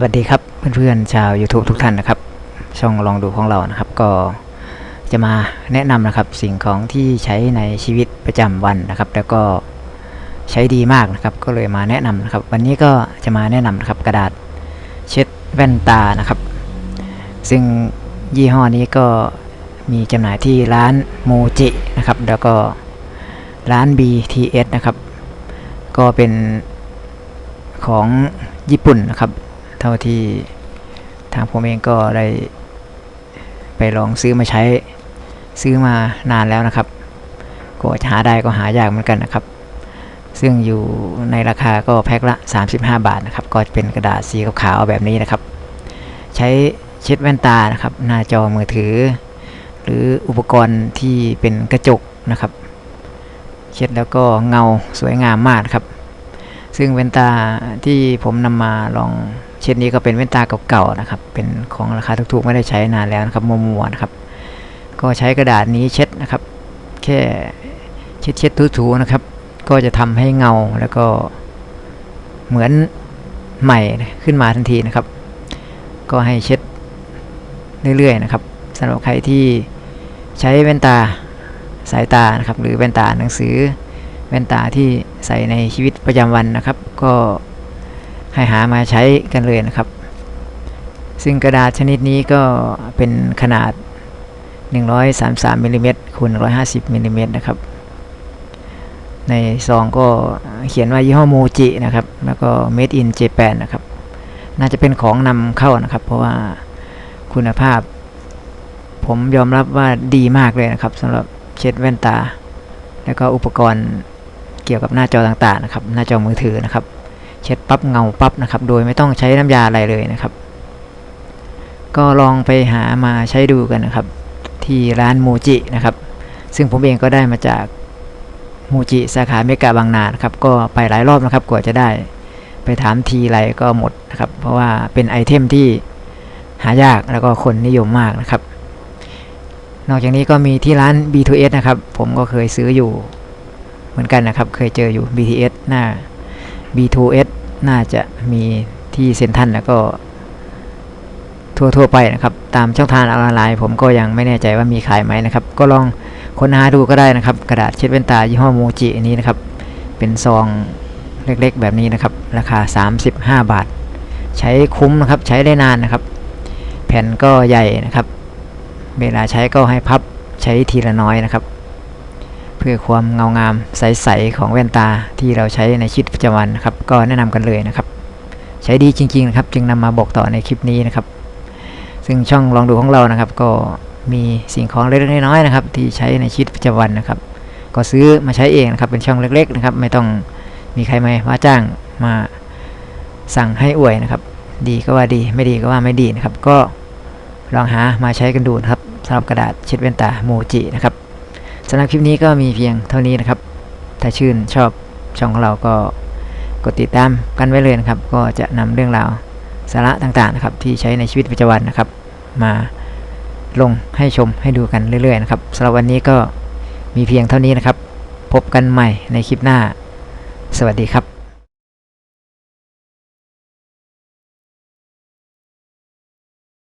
สวัสดีครับเพื่อนๆชาว YouTube ทุกท่านนะครับ ช่องลองดูของเรานะครับ ก็จะมาแนะนำนะครับสิ่งของที่ใช้ในชีวิตประจำวันนะครับ แล้วก็ใช้ดีมากนะครับ ก็เลยมาแนะนำนะครับ วันนี้ก็จะมาแนะนำนะครับกระดาษเช็ดแว่นตานะครับ ซึ่งยี่ห้อนี้ก็มีจำหน่ายที่ร้านโมจินะครับ แล้วก็ร้าน BTS นะครับ ก็เป็นของญี่ปุ่นนะครับ เท่าที่ทางผมเองก็ได้ไปลองซื้อมาใช้ซื้อมานานแล้วนะครับกว่าจะหาได้ก็หายากเหมือนกันนะครับ ซึ่งอยู่ในราคาก็แพ็คละ 35 บาทนะครับ ก็เป็นกระดาษสีขาวแบบนี้นะครับ ใช้เช็ดแว่นตานะครับ หน้าจอมือถือ หรืออุปกรณ์ที่เป็นกระจกนะครับ เช็ดแล้วก็เงาสวยงามมากครับ ซึ่งแว่นตาที่ผมนำมาลองเช็ดนี้ก็เป็นแว่นตาเก่าๆนะครับ เป็นของราคาถูกๆไม่ได้ใช้นานแล้วนะครับมัวๆนะครับ ก็ใช้กระดาษนี้เช็ดนะครับ แค่เช็ดเช็ดๆถูๆนะครับ ก็จะทำให้เงาแล้วก็เหมือนใหม่ขึ้นมาทันทีนะครับ ก็ให้เช็ดเรื่อยๆนะครับสำหรับใครที่ใช้แว่นตาสายตานะครับ หรือแว่นตาหนังสือ แว่นตาที่ใส่ในชีวิตประจำวันนะครับ ก็ให้หามาใช้กันเลยนะครับ ซึ่งกระดาษชนิดนี้ก็เป็นขนาด 133มิลลิเมตรคูณ150มิลลิเมตรนะครับ ในซองก็เขียนว่ายี่ห้อมูจินะครับ แล้วก็ made in Japan นะครับ น่าจะเป็นของนำเข้านะครับ เพราะว่าคุณภาพ ผมยอมรับว่าดีมากเลยนะครับสำหรับเช็ดแว่นตา แล้วก็อุปกรณ์ เกี่ยวกับหน้าจอต่างๆนะครับ หน้าจอมือถือนะครับ เช็ดปั๊บเงาปั๊บนะครับ โดยไม่ต้องใช้น้ำยาอะไรเลยนะครับ ก็ลองไปหามาใช้ดูกันนะครับ ที่ร้านมูจินะครับ ซึ่งผมเองก็ได้มาจากมูจิสาขาเมกาบางนานครับ ก็ไปหลายรอบนะครับกว่าจะได้ ไปถามทีไรก็หมดนะครับ เพราะว่าเป็นไอเทมที่หายากแล้วก็คนนิยมมากนะครับ นอกจากนี้ก็มีที่ร้าน B2S นะครับ ผมก็เคยซื้ออยู่ มือนกันนะครับ เคยเจออยู่ BTS หน้า B2S น่าจะมีที่เซ็นทรัลแล้วก็ทั่วๆไปนะครับ ตามช่องทางออนไลน์ ผมก็ยังไม่แน่ใจว่ามีขายไหมนะครับ ก็ลองค้นหาดูก็ได้นะครับ กระดาษเช็ดแว่นตายี่ห้อโมจิอันนี้นะครับ เป็นซองเล็กๆ แบบนี้นะครับ ราคา 35 บาท ใช้คุ้มนะครับ ใช้ได้นานนะครับ แผ่นก็ใหญ่นะครับ เวลาใช้ก็ให้พับใช้ทีละน้อยนะครับ เพื่อความเงางามใสๆของแว่นตาที่เราใช้ในชีวิตประจำวันครับก็แนะนำกันเลยนะครับ ใช้ดีจริงๆนะครับ จึงนำมาบอกต่อในคลิปนี้นะครับ ซึ่งช่องลองดูของเรานะครับ ก็มีสิ่งของเล็กๆน้อยๆนะครับ ที่ใช้ในชีวิตประจำวันนะครับ ก็ซื้อมาใช้เองนะครับ เป็นช่องเล็ก ๆ นะครับ ไม่ต้องมีใครมาว่าจ้างมาสั่งให้อวยนะครับ ดีก็ว่าดีไม่ดีก็ว่าไม่ดีนะครับ ก็ลองหามาใช้กันดูนะครับสำหรับกระดาษเช็ดแว่นตาโมจินะครับ สำหรับคลิปนี้ก็มีเพียงเท่านี้นะครับ ถ้าชื่นชอบช่องของเราก็กดติดตามกันไว้เลยนะครับ ก็จะนำเรื่องราวสาระต่างๆนะครับที่ใช้ในชีวิตประจำวันนะครับ มาลงให้ชมให้ดูกันเรื่อยๆนะครับสำหรับวันนี้ก็มีเพียงเท่านี้นะครับ พบกันใหม่ในคลิปหน้า สวัสดีครับ